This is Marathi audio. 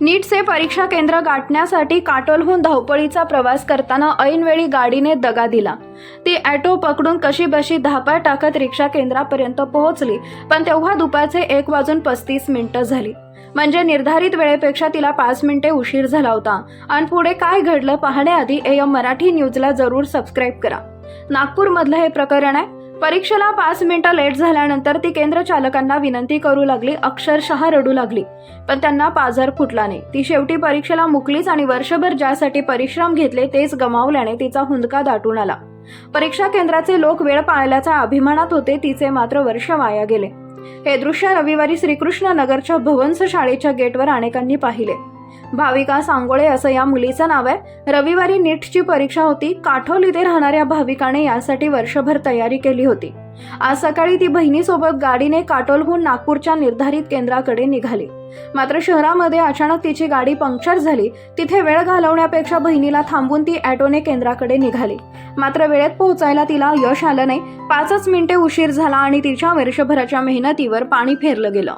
नीटचे परीक्षा केंद्र गाठण्यासाठी काटोलहून धावपळीचा प्रवास करताना ऐनवेळी गाडीने दगा दिला. ती ॲटो पकडून कशीबशी धापा टाकत रिक्षा केंद्रापर्यंत पोहोचली पण तेव्हा दुपारचे एक वाजून पस्तीस मिनिटं झाली. म्हणजे निर्धारित वेळेपेक्षा तिला पाच मिनिटे उशीर झाला होता. आणि पुढे काय घडलं पाहण्याआधी एम मराठी न्यूजला जरूर सबस्क्राईब करा. नागपूरमधलं हे प्रकरण आहे. परीक्षेला पाच मिनिटं लेट झाल्यानंतर ती केंद्र चालकांना विनंती करू लागली अक्षरशः रडू लागली. पण त्यांना पाझर फुटला नाही. ती शेवटी परीक्षेला मुकलीच आणि वर्षभर ज्यासाठी परिश्रम घेतले तेच गमावल्याने तिचा हुंदका दाटून आला. परीक्षा केंद्राचे लोक वेळ पाळल्याच्या अभिमानात होते तिचे मात्र वर्ष वाया गेले. हे दृश्य रविवारी श्रीकृष्ण नगरच्या भुवंस शाळेच्या गेटवर अनेकांनी पाहिले. भाविका सांगोळे असं या मुलीचं नाव आहे. रविवारी नीटची परीक्षा होती. काठोल इथे राहणाऱ्या भाविकाने यासाठी वर्षभर तयारी केली होती. आज सकाळी ती बहिणीसोबत गाडीने काटोलहून नागपूरच्या निर्धारित केंद्राकडे निघाली. मात्र शहरामध्ये अचानक तिची गाडी पंक्चर झाली. तिथे वेळ घालवण्यापेक्षा बहिणीला थांबून ती ॲटोने केंद्राकडे निघाली. मात्र वेळेत पोहोचायला तिला यश आलं नाही. पाचच मिनिटे उशीर झाला आणि तिच्या वर्षभराच्या मेहनतीवर पाणी फेरलं गेलं.